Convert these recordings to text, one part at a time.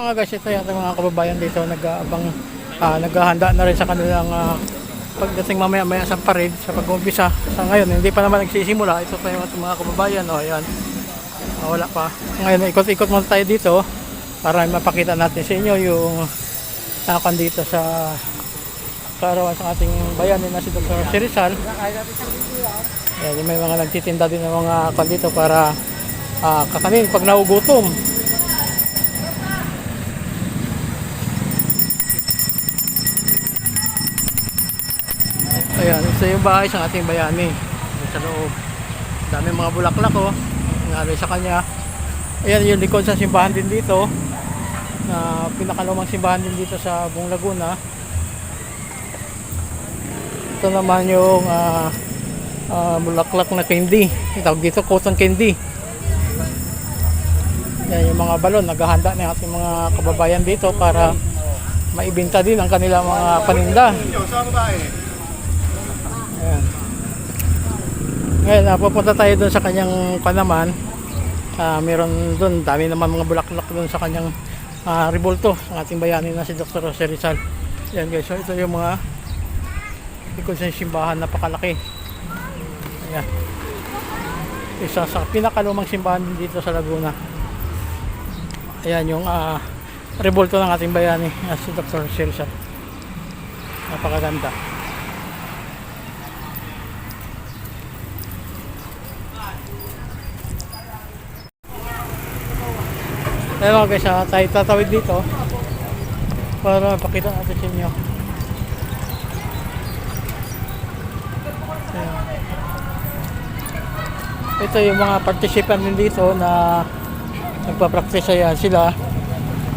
Mga guys, ito yung mga kababayan dito nag-aabang ah, naghahanda na rin sa kanilang ah, pagdating mamaya-maya sa parade sa pag-umpisa. Sa ngayon, hindi pa naman nagsisimula. Ito pa yung mga kababayan. O, ayan. Ah, wala pa. Ngayon, ikot-ikot muna tayo dito para mapakita natin sa inyo yung nakan dito sa kaarawan sa ating bayan na si Dr. Sirizal. Ayan, may mga nagtitinda din ng mga kan dito para ah, kakanin pag naugutom. Ayan, ito yung bahay sa ating bayani. Sa loob. Dami mga bulaklak oh. Nangyari sa kanya. Ayan yung likod sa simbahan din dito. Na pinakalumang simbahan din dito sa Buong Laguna. Ito naman yung ah, ah, bulaklak na candy. Tawag dito cotton candy. Yan yung mga balon. Naghahanda na ating mga kababayan dito para maibinta din ang kanilang mga paninda. Ayan. Ngayon, pupunta tayo doon sa kanyang kanaman. Ah, meron doon, dami naman mga bulaklak doon sa kanyang ah, revolto, ang ating bayani na si Dr. Jose Rizal. Yan guys, so ito yung mga likod sa simbahan, napakalaki. Ayan. Isa sa pinakalumang simbahan dito sa Laguna. Ayan yung ah, revolto ng ating bayani na si Dr. Jose Rizal. Napakaganda. Ayan mga guys, ah, tayo tatawid dito para pakita natin sa inyo. Ito yung mga participant din dito na nagpa-practice ayan sila.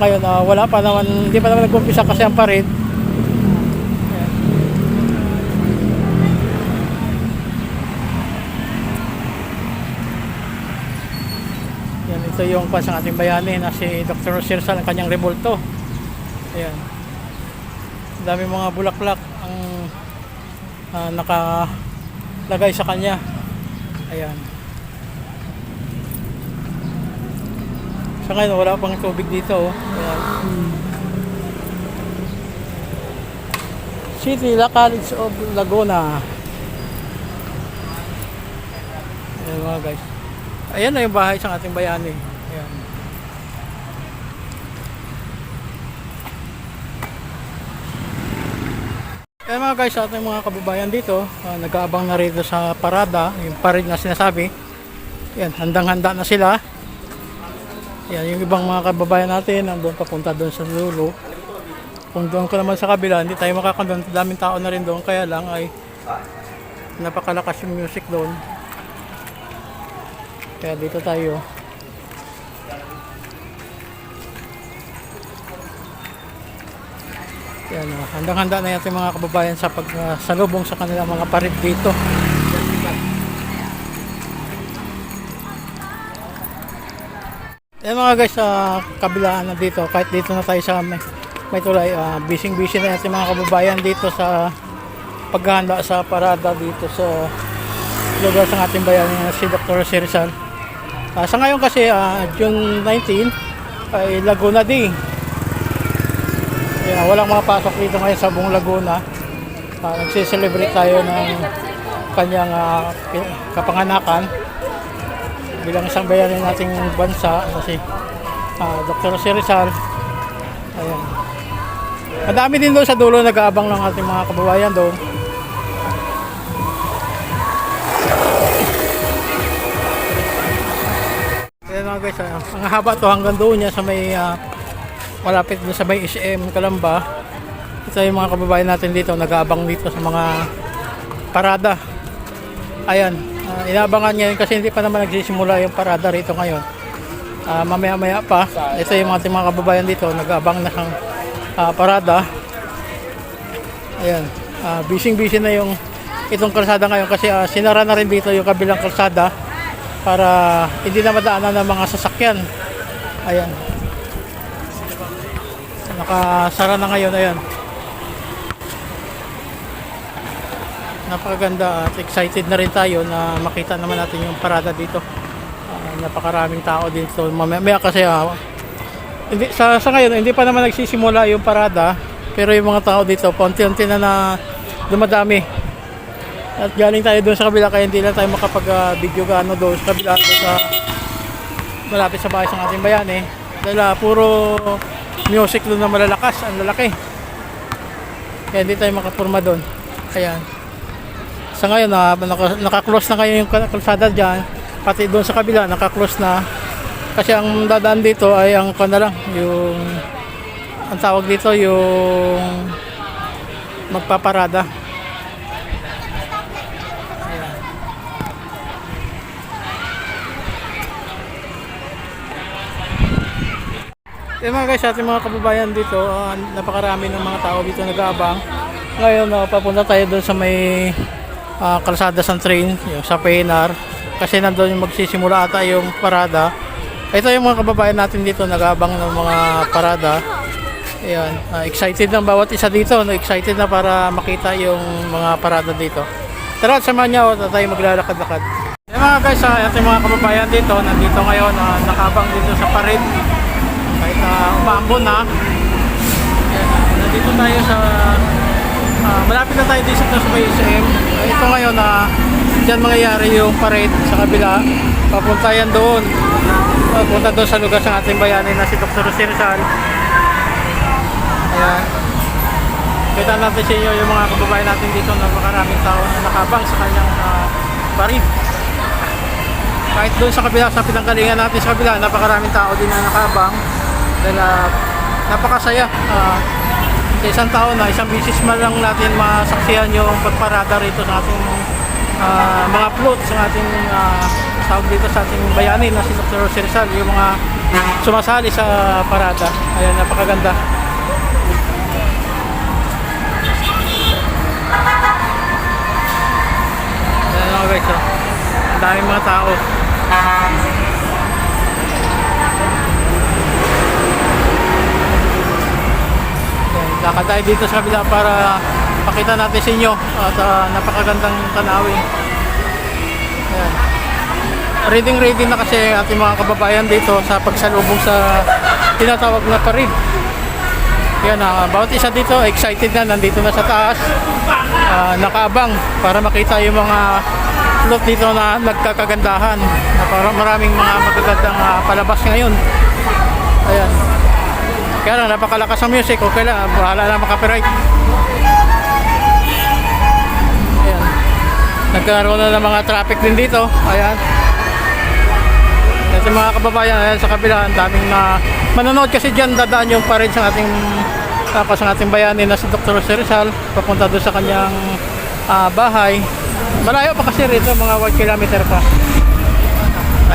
Ngayon, ah, wala pa naman, hindi pa naman nag-umpisa kasi ang parade. Ayan. Yan, ito yung pa sa ating bayani na si Dr. Sirsal ang kanyang revolto. Ayan. Dami mga bulaklak ang ah, nakalagay sa kanya. Ayan. Sa ngayon, wala pang tubig dito. Oh. Ayan. City La College of Laguna. Ayan mga guys. Ayan na yung bahay sa ating bayani. Ayan. Ayan mga guys, sa ating mga kababayan dito, ah, nag-aabang na rito sa parada, yung parade na sinasabi. Ayan, handang-handa na sila. Ayan, yung ibang mga kababayan natin, nandun papunta doon sa dulo. Kung doon ka naman sa kabila, hindi tayo makakandun. Daming tao na rin doon, kaya lang ay napakalakas yung music doon. Kaya dito tayo. Yan, uh, handang-handa na yating mga kababayan sa pagsalubong sa kanilang mga parid dito. Yan mga guys, sa kabilaan na dito, kahit dito na tayo sa may, may tulay, uh, busy-busy na yating mga kababayan dito sa paghahanda sa parada dito sa lugar sa ating bayan na si Dr. Sirizal. Ah, sa ngayon kasi ah, June 19 ay Laguna Day. Kaya walang mapasok dito ngayon sa buong Laguna. Ah, nagsiselebrate tayo ng kanyang pi- kapanganakan bilang isang bayanin nating bansa na si ah, Dr. Sirizal. Ayan. Madami din doon sa dulo nag-aabang ng ating mga kababayan doon. Mga guys, ah, ang haba to hanggang doon niya sa may ah, malapit doon sa may SM Kalamba. Ito yung mga kababayan natin dito, nag-aabang dito sa mga parada. Ayan, ah, inaabangan ngayon kasi hindi pa naman nagsisimula yung parada rito ngayon. Ah, mamaya-maya pa, ito yung ating mga kababayan dito, nag-aabang na ng ah, parada. Ayan, ah, busy-busy na yung itong kalsada ngayon kasi ah, sinara na rin dito yung kabilang kalsada para hindi na madaanan ng mga sasakyan. Ayan. Nakasara na ngayon, ayan. Napakaganda at excited na rin tayo na makita naman natin yung parada dito. Ah, napakaraming tao dito. Mamaya kasi ah, hindi, sa, sa ngayon, hindi pa naman nagsisimula yung parada. Pero yung mga tao dito, paunti-unti na na dumadami. At galing tayo doon sa kabila, kaya hindi na tayo makapag-video gaano doon sa kabila. Sa malapit sa bahay ng ating bayan eh. Dahil ah, puro music doon na malalakas, ang lalaki. Kaya hindi tayo makapurma doon. Ayan. Sa ngayon, naka, naka-close na kayo yung kal- kalsada dyan. Pati doon sa kabila, naka-close na. Kasi ang dadaan dito ay ang kanda lang, yung ang tawag dito yung magpaparada. Ayan. Yung mga guys, ating mga kababayan dito, ah, napakarami ng mga tao dito nag-aabang. Ngayon, ah, papunta tayo doon sa may ah, kalsada sa train, yung sa PNR. Kasi nandun yung magsisimula ata yung parada. Ito yung mga kababayan natin dito, nag-aabang ng mga parada. Ayan, ah, excited na bawat isa dito, no? excited na para makita yung mga parada dito. Tara, samahan niyo ako, tayo maglalakad-lakad. Yung mga guys, ah, ating mga kababayan dito, nandito ngayon, ah, nakabang dito sa parade. Kahit uh, umaambon na. Ah, nandito tayo sa, ah, malapit na tayo dito sa may ito ngayon, na dyan mangyayari yung parade sa kabila. Papunta yan doon. Papunta doon sa lugar sa ating bayani na si Dr. Jose Rizal. Ayan. Kita natin sa inyo yung mga kababayan natin dito na makaraming tao na nakabang sa kanyang uh, parid. Kahit doon sa kabila, sa pinanggalingan natin sa kabila, napakaraming tao din na nakabang. Dahil ah, napakasaya. Ah, sa isang taon na, isang bisis man lang natin masaksihan yung pagparada rito sa ating ah, mga float sa ating ah, tawag dito sa ating bayani na si Dr. Jose Rizal, yung mga sumasali sa parada. Ayan, napakaganda. Ayan guys, oh. ang daming mga tao. Lakad tayo dito sa kabila para pakita natin sa inyo at ah, napakagandang tanawin. Ayan. Reading ready na kasi ating mga kababayan dito sa pagsalubong sa tinatawag na parid. Yan, ah, bawat isa dito excited na, nandito na sa taas. Ah, nakaabang para makita yung mga float dito na nagkakagandahan. Na parang maraming mga magagandang ah, palabas ngayon. Ayan. Kaya lang, napakalakas ang music. Okay lang, bahala na makapiright. Ayan. Nagkaroon na ng mga traffic din dito. Ayan. At yung mga kababayan, ayan sa kabila, ang daming na manonood kasi dyan dadaan yung parade sa ating tapos ang ating bayani na si Dr. Jose Rizal papunta doon sa kanyang ah, bahay. Malayo pa kasi rito, mga 1 kilometer pa.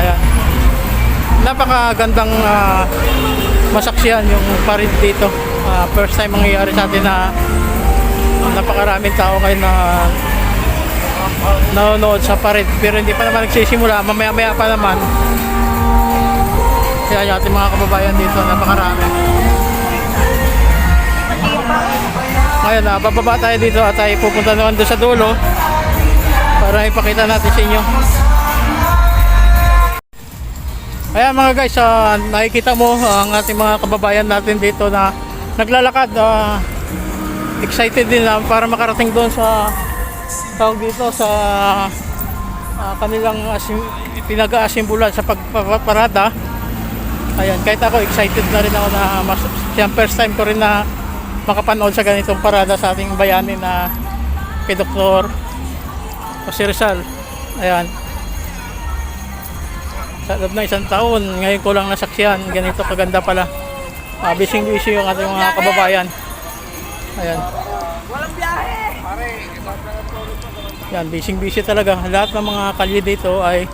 Ayan. Napakagandang ah, masaksiyan yung parade dito. Ah, first time mangyayari sa atin na napakaraming tao ngayon na nanonood sa parade pero hindi pa naman nagsisimula. Mamaya-maya pa naman. Kaya yung ating mga kababayan dito napakarami. Ngayon na bababa tayo dito at tayo pupunta naman doon sa dulo para ipakita natin sa inyo Ayan mga guys, ah, nakikita mo ah, ang ating mga kababayan natin dito na naglalakad. ah, excited din na para makarating doon sa tawag dito sa ah, kanilang asim, pinag-aasimbulan sa pagpaparada. Ayan, kahit ako excited na rin ako na mas, first time ko rin na makapanood sa ganitong parada sa ating bayani na kay Dr. Jose Rizal. Ayan. Sa loob na isang taon, ngayon ko lang nasaksihan, ganito kaganda pala. Ah, bising-busy yung ating mga kababayan. Ayan. Yan, busy-busy talaga. Lahat ng mga kalye dito ay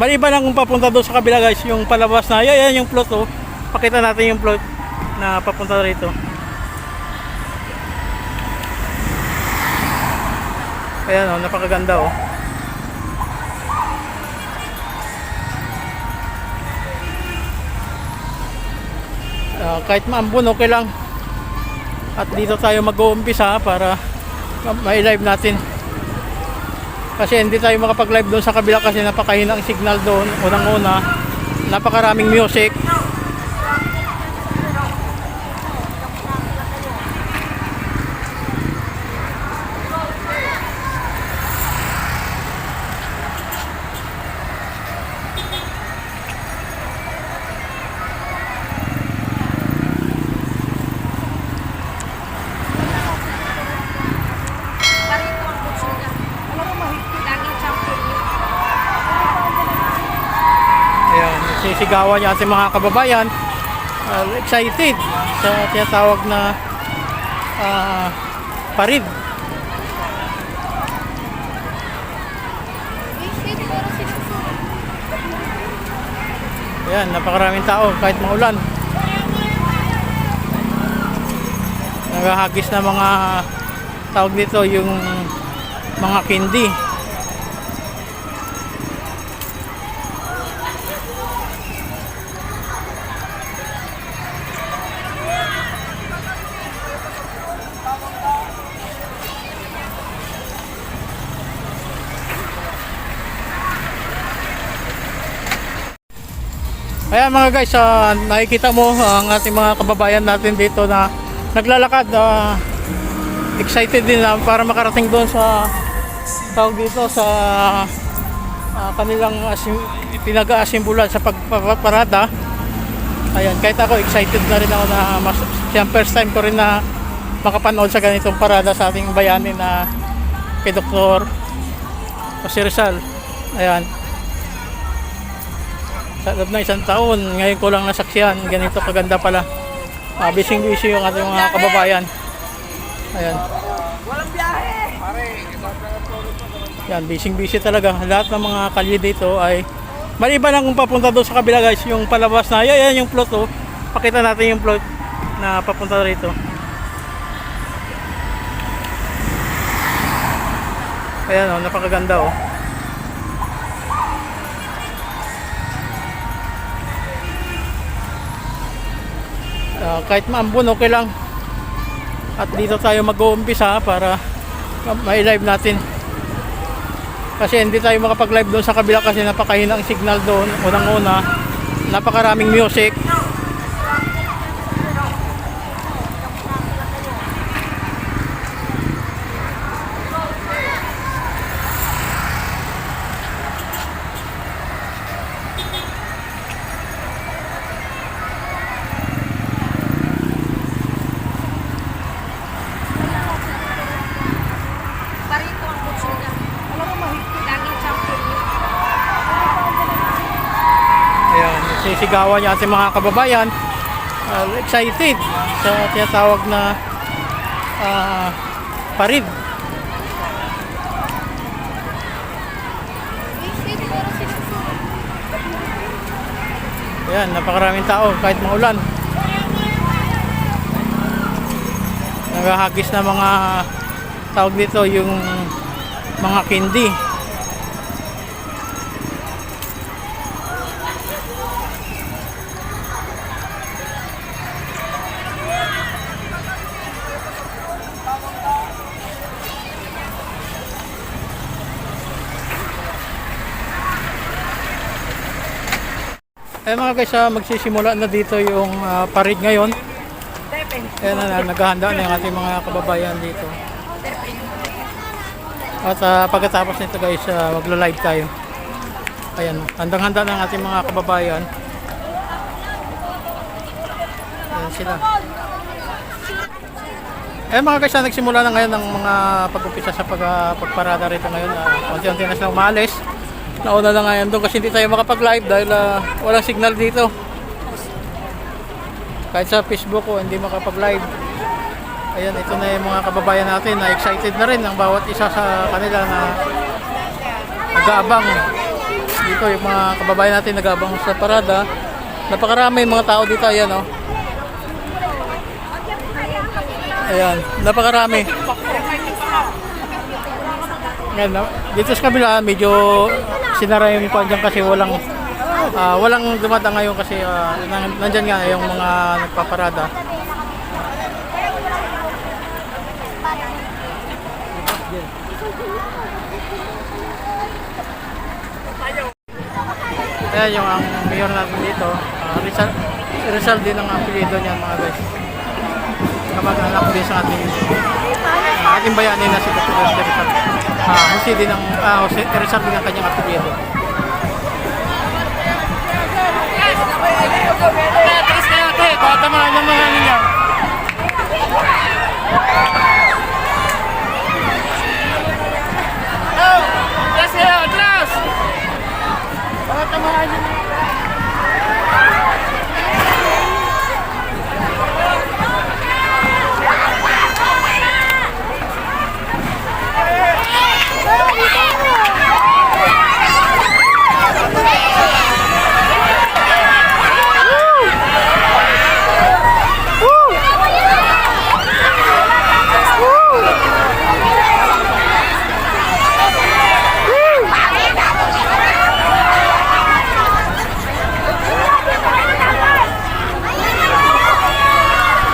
maliban lang kung papunta doon sa kabila guys, yung palabas na, yan, yan yung plot oh. Pakita natin yung plot na papunta rito. Ayan oh, napakaganda oh. Kahit maambon okay lang. At dito tayo mag-uumpisa para may live natin. Kasi hindi tayo makapag-live doon sa kabila kasi napakahina ang signal doon. Unang-una, napakaraming music. Sinisigawan niya ating mga kababayan uh, excited sa tinatawag na ah, parid. Ayan, napakaraming tao kahit maulan. Nagahagis na mga tawag dito yung mga kindi. Ayan mga guys, ah, nakikita mo ah, ang ating mga kababayan natin dito na naglalakad. ah, excited din na para makarating doon sa tawag dito sa ah, kanilang asim, pinag-aasimbulan sa pagpaparada. Ayan, kahit ako excited na rin ako na mas, first time ko rin na makapanood sa ganitong parada sa ating bayani na kay Dr. Jose Rizal. Ayan, sa loob ng isang taon, ngayon ko lang nasaksihan, ganito kaganda pala. Ah, bising busy yung ating mga kababayan. Ayan. Walang biyahe! Yan, bising busy talaga. Lahat ng mga kalye dito ay maliban lang kung papunta doon sa kabila guys, yung palabas na, yan, yan yung plot oh. Pakita natin yung plot na papunta rito. Ayan oh, napakaganda oh. Kahit maambon okay lang. At dito tayo mag-uumpisa para ma- ma-live natin. Kasi hindi tayo makapag-live doon sa kabila kasi napakahina ang signal doon. Unang-una, napakaraming music. Parito ang kutso niya. Alam mo, mahigpit. Laging champion niya. Sisigawan niya ating mga kababayan. Ah, excited sa tinatawag na ah, parid. Ayan, napakaraming tao kahit maulan. Nagahagis na mga tawag dito yung mga kindi. Eh mga guys, ah, magsisimula na dito yung ah, parid ngayon. Ayan na, naghahanda na yung ating mga kababayan dito. At ah, pagkatapos nito guys, uh, magla-live tayo. Ayan, handang-handa na ang ating mga kababayan. Ayan sila. Eh mga guys, nagsimula na ngayon ng mga pag-upisa sa pag, ah, pagparada rito ngayon. Uh, unti-unti na silang umalis. Nauna na ngayon doon kasi hindi tayo makapag-live dahil ah, walang signal dito. Kahit sa Facebook ko, hindi makapag-live. Ayan, ito na yung mga kababayan natin na excited na rin ang bawat isa sa kanila na nag-aabang. Dito yung mga kababayan natin nag-aabang sa parada. Napakarami mga tao dito, ayan oh. Ayan, napakarami. Ayan, dito sa kabila, medyo sinara yung kwan dyan kasi walang ah, walang dumadang ngayon kasi nan- nandyan nga yung mga nagpaparada. Ayan yung ang mayor natin dito. Uh, Rizal, Rizal din ang apelido niyan mga guys. Kamag-anak din sa ating uh, ating bayani na si Dr. Rizal. Ah, Jose din ang ah, Jose Rizal din ang kanyang apelido. Atras kaya ate, tatamaan ng mga ninyo. Atras kaya, atras! Tatamaan ninyo.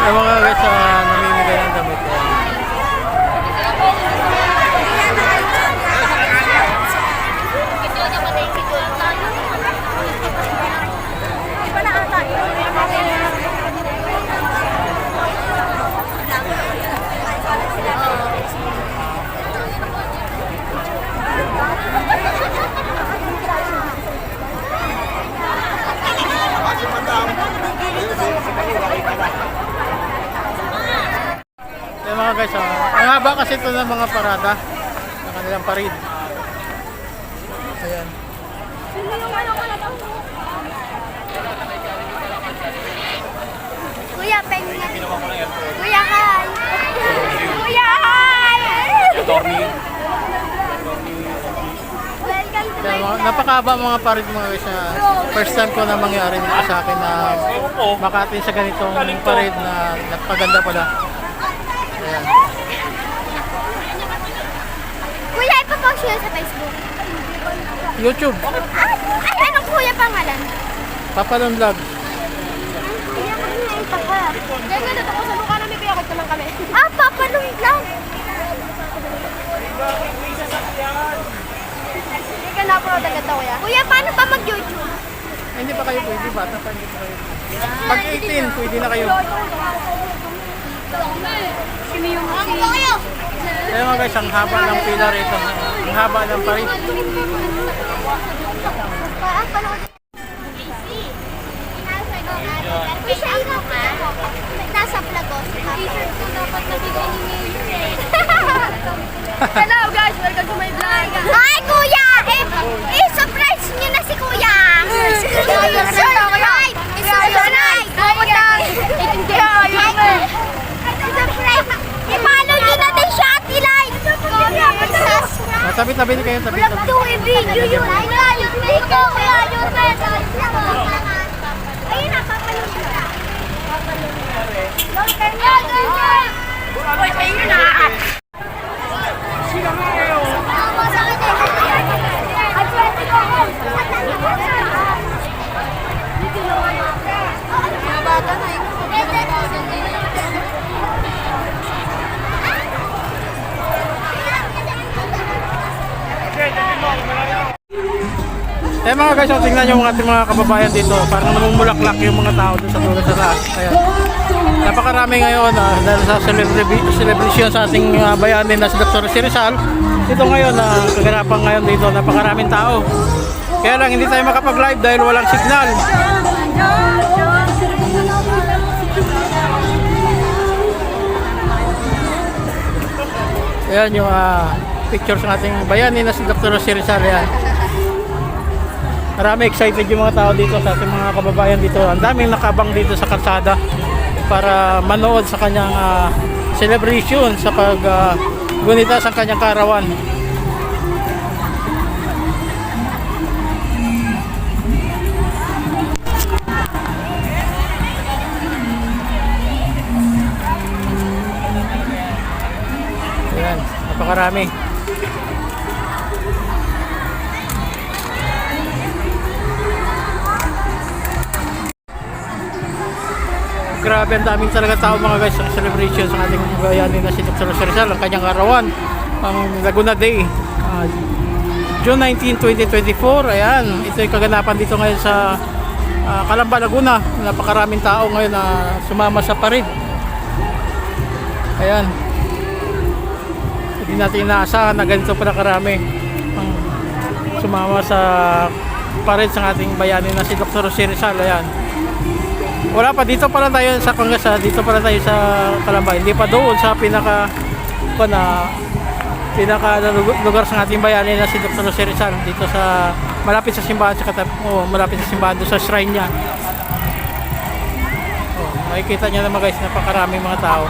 Yung mga guys na namimigay ng damit. Ayan. Yung mga guys, oh, ang haba kasi ito ng mga parada ng kanilang parid. Ayan. Kuya, pengen. Kuya, hi. Kuya, hi. Welcome to my mga, napakahaba mga parid mga guys na first time ko na mangyari dito sa akin na makatin sa ganitong parid na napaganda pala. Ayan. Kuya, ipapost yun sa Facebook. YouTube, Ay, ay, anong kuya pangalan? Papalon Vlog. Kuya, mag-ipa ka. Kaya nga, natako sa mukha namin, kuya, kagta lang kami. Ah, Papa Long lang. Hindi ka na-upload agad to, kuya. Kuya, paano pa mag-YouTube? Ay, hindi pa kayo pwede, bata pa hindi pa kayo. Pag 18, pwede na kayo. Kaya mga guys, ang haba ng pila rito. Ang haba ng ka? Nasa Plagos. Eh. Hello guys, welcome to my vlog. Hi kuya! Eh, i-surprise niyo na si kuya. I-surprise! I-surprise! I-surprise! I-follow niyo natin siya, Ate Lai. Kuya, Ah, Tabi-tabi kayo, Walang tabi-tabi. to i-video yun. Ikaw kaya yun, Ayun na, papalong kita. Long term na, ganyan. Uy, ayun na. Eh mga guys, oh, tingnan nyo mga ating mga kababayan dito. Parang namumulaklak yung mga tao doon sa dulo sa taas. Ayan. Napakarami ngayon ah, dahil sa celebra- celebration sa ating uh, bayanin na si Dr. Si Rizal. Dito ngayon, na kaganapan ngayon dito, napakaraming tao. Kaya lang hindi tayo makapag-live dahil walang signal. Ayan yung ah, picture sa ating bayanin na si Dr. Si. Ayan. Marami excited yung mga tao dito sa ating mga kababayan dito. Ang daming nakabang dito sa kalsada para manood sa kanyang ah, celebration sa pag ah, gunita sa kanyang karawan. Ayan, napakarami. Grabe ang daming talaga tao mga guys sa celebration sa ating bayani na si Dr. Rizal ang kanyang arawan ang Laguna Day. Ah, June 19, 2024 ayan. Ito yung kaganapan dito ngayon sa ah, Calamba, Laguna. Napakaraming tao ngayon na sumama sa parid. Ayan. Hindi natin inaasahan na ganito pala karami ang sumama sa parid sa ating bayani na si Dr. Rizal. Ayan wala pa dito pala tayo sa Congress dito pala tayo sa Kalamba hindi pa doon sa pinaka pa na pinaka lugar- sa ating bayani na si Dr. Jose Rizal dito sa malapit sa simbahan sa katap oh, malapit sa simbahan doon sa shrine niya oh, makikita niyo naman guys napakaraming mga tao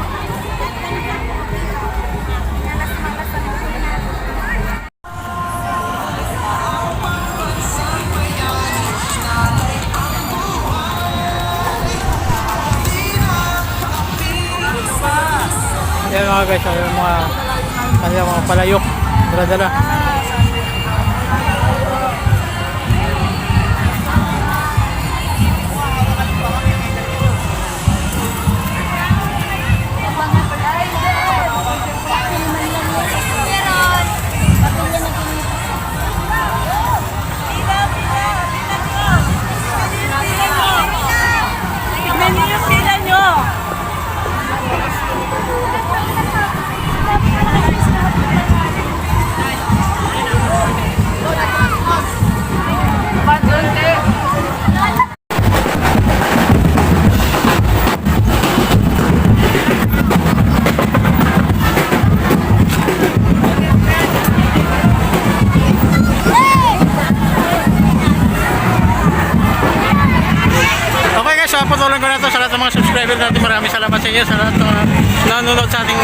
mga guys, yung mga kanilang mga palayok, dala-dala. Sa inyo sa lahat uh, nanonood sa ating